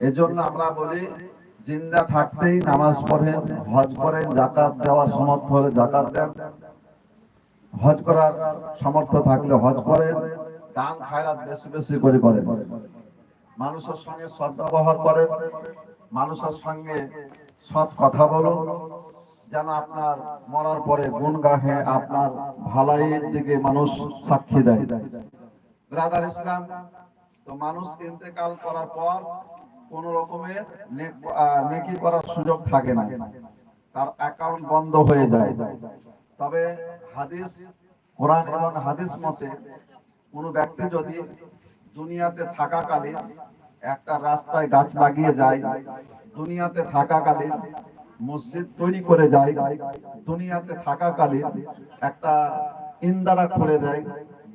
এজন্য আমরা বলি, জিন্দা থাকতেই নামাজ পড়েন, হজ করেন জাকাত দেওয়ার সমর্থ হলে জাকাত দেন। হজ করার সামর্থ্য থাকলে হজ করেন, দান খায়রাত বেশি বেশি করে করেন। মানুষের সঙ্গে সৎ ব্যবহার করেন, মানুষের সঙ্গে সৎ কথা বলুন, যেন আপনার মরার পরে গুণ গাহে আপনার ভালাইয়ের দিকে মানুষ সাক্ষী দেয়। ব্রাদার ইসলাম, তো মানুষ ইন্তেকাল করার পর কোন রকমের নেকি করার সুযোগ থাকে না। তার অ্যাকাউন্ট বন্ধ হয়ে যায়। তবে হাদিস, কোরআন এবং হাদিস মতে কোন ব্যক্তি যদি দুনিয়াতে থাকাকালীন একটা রাস্তায় গাছ লাগিয়ে যায়, দুনিয়াতে থাকাকালীন মসজিদ তৈরি করে যায়, দুনিয়াতে থাকাকালীন একটা ইন্দারা করে দেয়,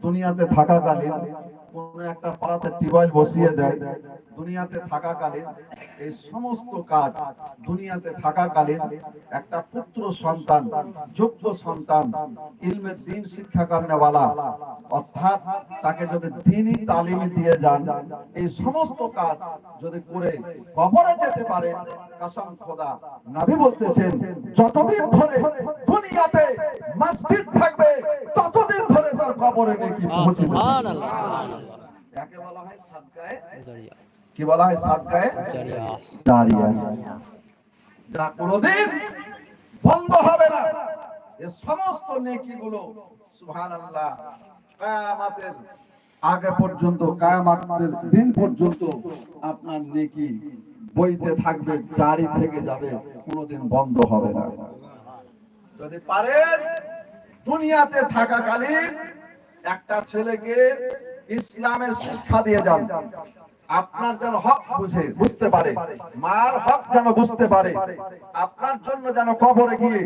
দুনিয়াতে থাকাকালীন একটা পাড়াতে টিউবওয়েল বসিয়ে দেয় দুনিয়াতে থাকাকালীন এই সমস্ত কাজ দুনিয়াতে থাকাকালীন একটা পুত্র সন্তান, যোগ্য সন্তান ইলমের দিন শিক্ষা করেনেওয়ালা, অর্থাৎ তাকে যদি দিনই তালিম দিয়ে যান, এই সমস্ত কাজ যদি করে কবরে যেতে পারে, কসম খোদা, নবী বলতেছেন, যতদিন ধরে দুনিয়াতে মসজিদ থাকবে, ততদিন ধরে তার কবরে নাকি পৌঁছবে? সুবহানাল্লাহ। একে বলা হয়? সাদকায়ে কি বলা হয়? সাদকায়ে জারিয়া। যা কোনোদিন বন্ধ হবে না। এ সমস্ত নেকিগুলো সুবহানাল্লাহ কিয়ামতের আগে পর্যন্ত কিয়ামতের দিন পর্যন্ত আপনার নেকি বইতে থাকবে জারি থেকে যাবে কোনোদিন বন্ধ হবে না। যদি পারেন দুনিয়াতে থাকাকালীন একটা ছেলেকে ইসলামের শিক্ষা দিয়ে যান। আপনার যেন হক বুঝে, বুঝতে পারে। মার হক যেন বুঝতে পারে। আপনার জন্য যেন কবরে গিয়ে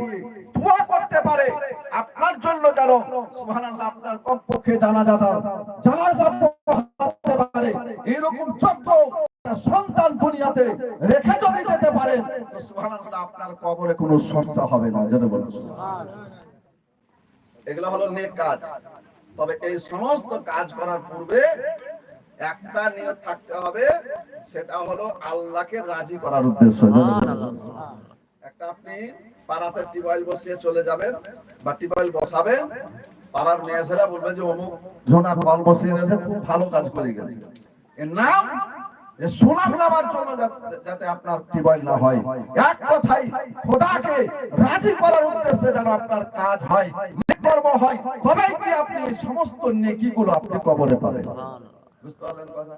দোয়া করতে পারে। আপনার জন্য যেন, সুবহানাল্লাহ, আপনার কমপক্ষে জানাজাটা, জানাজা পড়াতে পারে। এরকম চক্র সন্তান দুনিয়াতে রেখে যদি যেতে পারেন সুবহানাল্লাহ, আপনার কবরে কোনো সমস্যা হবে না। যেন বলুন। এগুলো হলো নেক কাজ। তবে এই সমস্ত কাজ করার পূর্বে একটা নিয়ত থাকতে হবে সেটা হলো আল্লাহকে রাজি করার উদ্দেশ্য। একটা আপনি পাড়াতে টিউবওয়েল বসিয়ে চলে যাবেন বা টিউবওয়েল বসাবেন পাড়ার মেয়ে ছেলে বলবে যে অমুক জোনা কল বসিয়ে দিয়েছে খুব ভালো কাজ করে গেছে। এর নাম যে সুনাম লাভার জন্য যাতে- আপনার টিউবওয়েল না হয়। এক কথাই খোদাকে রাজি করার উদ্দেশ্যে যেন আপনার কাজ হয়। কর্ম হয় তবেই কি আপনি এই সমস্ত নেকিগুলো আপনি কবরে পাবেন। বুঝতে পারলেন কথা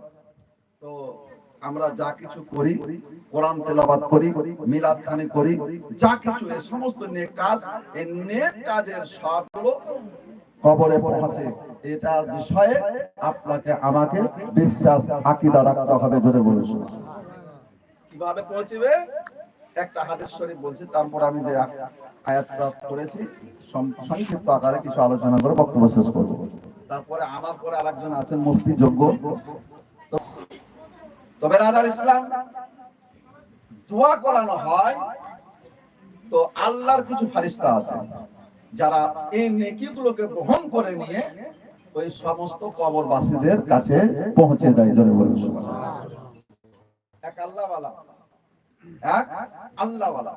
তো আমরা যা কিছু করি কোরআন তেলাবাদ করি মিলাদ খানি করি যা কিছু এই সমস্ত নেক কাজ এই নেক কাজের সবগুলো কবরে পৌঁছে। এটার বিষয়ে আপনাকে আমাকে বিশ্বাস আকীদা রাখতে হবে ধরে বলেছ কীভাবে পৌঁছবে? একটা হাদিস শরীফ বলছি, তারপর আমি যে আয়াতটা করেছি সংক্ষিপ্ত আকারে কিছু আলোচনা করে বক্তব্য শেষ করব। তারপরে আমার পরে আরেকজন আছেন, মুফতি যোগ্য। তবে রাজার ইসলাম, দোয়া করানো হয়, তো আল্লাহর কিছু ফারিস্তা আছে, যারা এই নেকিগুলোকে গ্রহণ করে নিয়ে ওই সমস্ত কবরবাসীদের কাছে পৌঁছে দেয় জনে বলুন। এক আল্লাহওয়ালা। এক আল্লাহওয়ালা।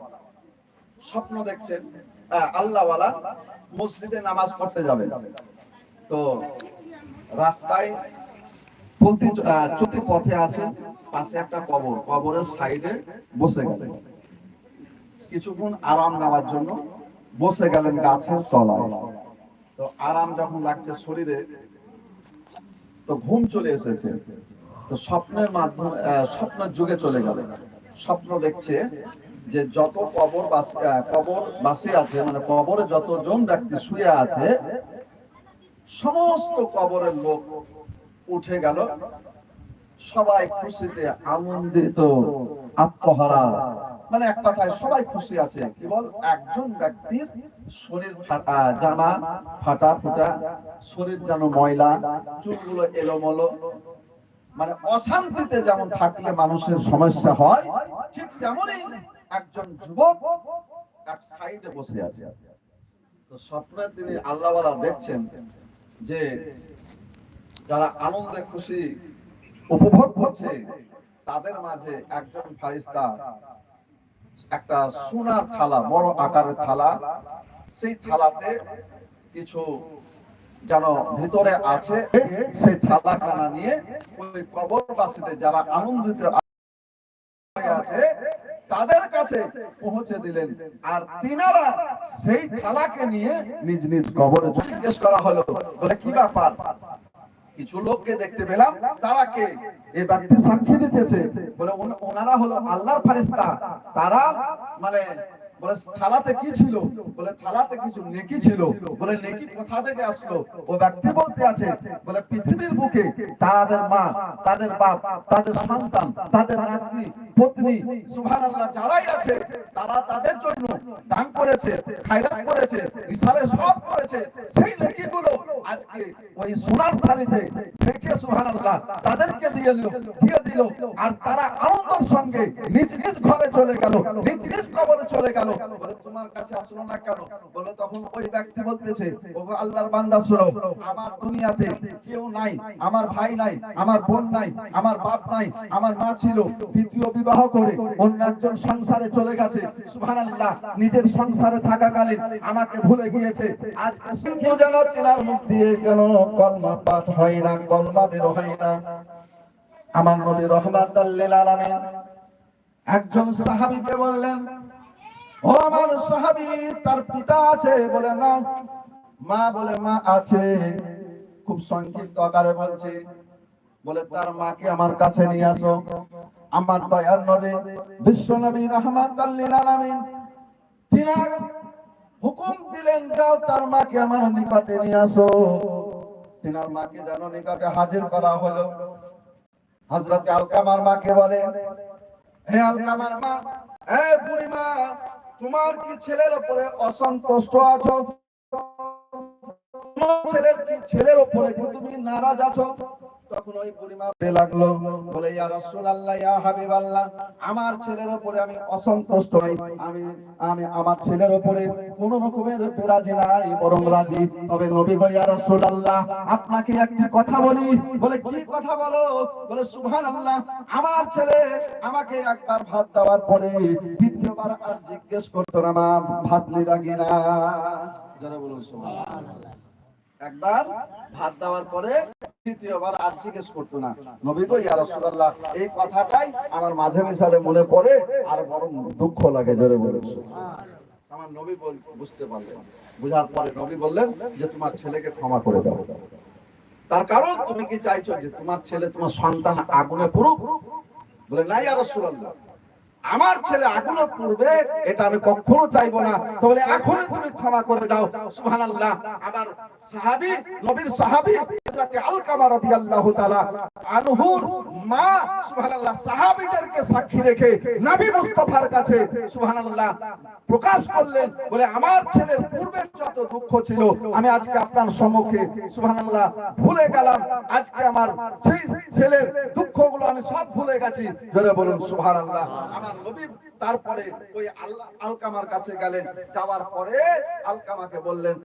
স্বপ্ন দেখছেন আল্লাহওয়ালা মসজিদে নামাজ পড়তে যাবে তো রাস্তায় চলতি চলতি পথে আছে পাশে একটা কবর, কবরের সাইডে বসে গেলেন। কিছুক্ষণ আরাম নেওয়ার জন্য বসে গেলেন গাছের তলায়। তো আরাম যখন লাগছে শরীরে, তো ঘুম চলে এসেছে। তো স্বপ্নের মাধ্যমে স্বপ্নের যুগে চলে গেল স্বপ্ন দেখছে যে যত কবর কবর বাসি আছে মানে কবরে যতজন ব্যক্তি শুয়ে আছে, সমস্ত কবরের লোক উঠে গেল। সবাই খুশিতে আনন্দিত, আত্মহারা। মানে এক কথায় সবাই খুশি আছে। কেবল একজন ব্যক্তির শরীর ফাটা জামা ফাটা ফুটা, শরীর যেন ময়লা, চুলগুলো এলোমেলো মানে অশান্তিতে যেমন থাকলে মানুষের সমস্যা হয়, ঠিক তেমনই একজন যুবক এক সাইডে বসে আছে। তো স্বপ্নে তিনি আল্লাহওয়ালা দেখছেন যে যারা আনন্দে খুশি উপভোগ করছে, তাদের মাঝে একজন ফারিস্তা একটা সোনার থালা, বড় আকারের থালা, সেই থালাতে কিছু যেন ভিতরে আছে সেই থালাখানা নিয়ে ওই কবরবাসীদের যারা আনন্দিত আছে, তাদের কাছে পৌঁছে দিলেন। আর তিনারা সেই থালাকে নিয়ে নিজ নিজ কবরে জিজ্ঞেস করা হলো, বলে, কি ব্যাপার? কিছু লোককে দেখতে পেলাম, তারা কে? এই ব্যক্তি সাক্ষী দিতেছে। বলে ওনারা হলো আল্লাহর ফারিস্তা তারা মানে বলে, থালাতে কি ছিল? বলে, থালাতে কিছু নেকি ছিল। বলে, নেকি কোথা থেকে আসলো? ও ব্যক্তি বলতে আছে, বলে, পৃথিবীর বুকে তাদের মা, তাদের বাপ, তাদের সন্তান, তাদের নাতনি, পত্নী যারাই আছে, তারা তাদের জন্য দান করেছে, খায়রাত করেছে সব করেছে। সেই আজকে ওই সোনার থালিতে থেকে তাদেরকে দিয়ে দিয়ে দিল। আর তারা আনন্দের সঙ্গে নিজ নিজ ঘরে চলে গেল, নিজ নিজ কবরে চলে গেল। বলে, তোমার কাছে আসলো না কেন? বলে, তখন ওই ব্যক্তি বলতেছে, ও আল্লাহর বান্দা আমার দুনিয়াতে কেউ নাই, আমার ভাই নাই, আমার বোন নাই, আমার বাপ নাই, আমার মা ছিল বিবাহ করে অন্য একজন সংসারে চলে গেছে। সুবহানাল্লাহ, নিজের সংসারে থাকাকালীন আমাকে ভুলে গিয়েছে। আজকে শুধু যেন তিনার মুখ দিয়ে কেন কলমা পাঠ হয় না, কলমা বের হয় না। আমার নবী রহমাত আলামিন একজন সাহাবীকে বললেন ও আমার সাহাবী, তার পিতা আছে বলে না? মা বলে, মা আছে। খুব সংক্ষিপ্ত আকারে বলছে। বলে, তার মাকে আমার কাছে নিয়ে আসো। আমার দয়ার নবী, বিশ্ব নবী রহমাত আলামিন তিনার হুকুম দিলেন, যাও তার মাকে আমার নিকটে নিয়ে আসো। তিনার মাকে যেন নিকটে হাজির করা হলো। হযরত আলকামার মাকে বলে, হে আলকামার মা হে বুড়ি মা তোমার কি ছেলের উপরে অসন্তুষ্ট আছো? তোমার ছেলের কি ছেলের উপরে কি তুমি নারাজ আছো? তখন ওই লাগল, বলে, ইয়া রাসূলুল্লাহ, ইয়া হাবিবাল্লাহ, আমার ছেলের উপরে আমি অসন্তুষ্ট নই। আমি আমি আমার ছেলের উপরে কোন রকমের বেরাজি নাই, বরং রাজি। তবে নবী ইয়া রাসূলুল্লাহ, আপনাকে একটি কথা বলি। বলে, কি কথা বলো? বলে, সুবহানাল্লাহ, আমার ছেলে আমাকে একবার ভাত দেওয়ার পরে দ্বিতীয়বার আর জিজ্ঞেস করতো না মা, ভাত কিনা যারা বলুন, সুবহানাল্লাহ। একবার ভাত দেওয়ার পরে দ্বিতীয়বার আর জিজ্ঞেস করতো না। নবী গো, ইয়া রাসূলুল্লাহ, এই কথাটাই আমার মাঝে মিশালে মনে পড়ে, আর বড় দুঃখ লাগে জোরে বলে। আমার নবী বুঝতে পারলেন বুঝার পরে নবী বললেন যে, তোমার ছেলেকে ক্ষমা করে দাও। তার কারণ তুমি কি চাইছো যে, তোমার ছেলে তোমার সন্তান আগুনে পড়ুক? বলে, না, ইয়া আমার ছেলে আগুনে পড়বে, এটা আমি কখনো চাইব না। তাহলে এখনই তুমি ক্ষমা করে দাও। সুবহানাল্লাহ। আবার সাহাবী, নবীর সাহাবী সাক্ষী রেখে নবী কাছে প্রকাশ করলেন, বলে, আমার ছেলের পূর্বের যত দুঃখ ছিল। আমি আজকে আপনার সম্মুখে, সুবহানাল্লাহ, ভুলে গেলাম। আজকে আমার সেই ছেলের দুঃখগুলো আমি সব ভুলে গেছি। জোরে বলুন, সুবহানাল্লাহ। আমার নবী তারপরে ওই আল্লাহ আলকামার কাছে গেলেন। যাওয়ার পরে আলকামাকে বললেন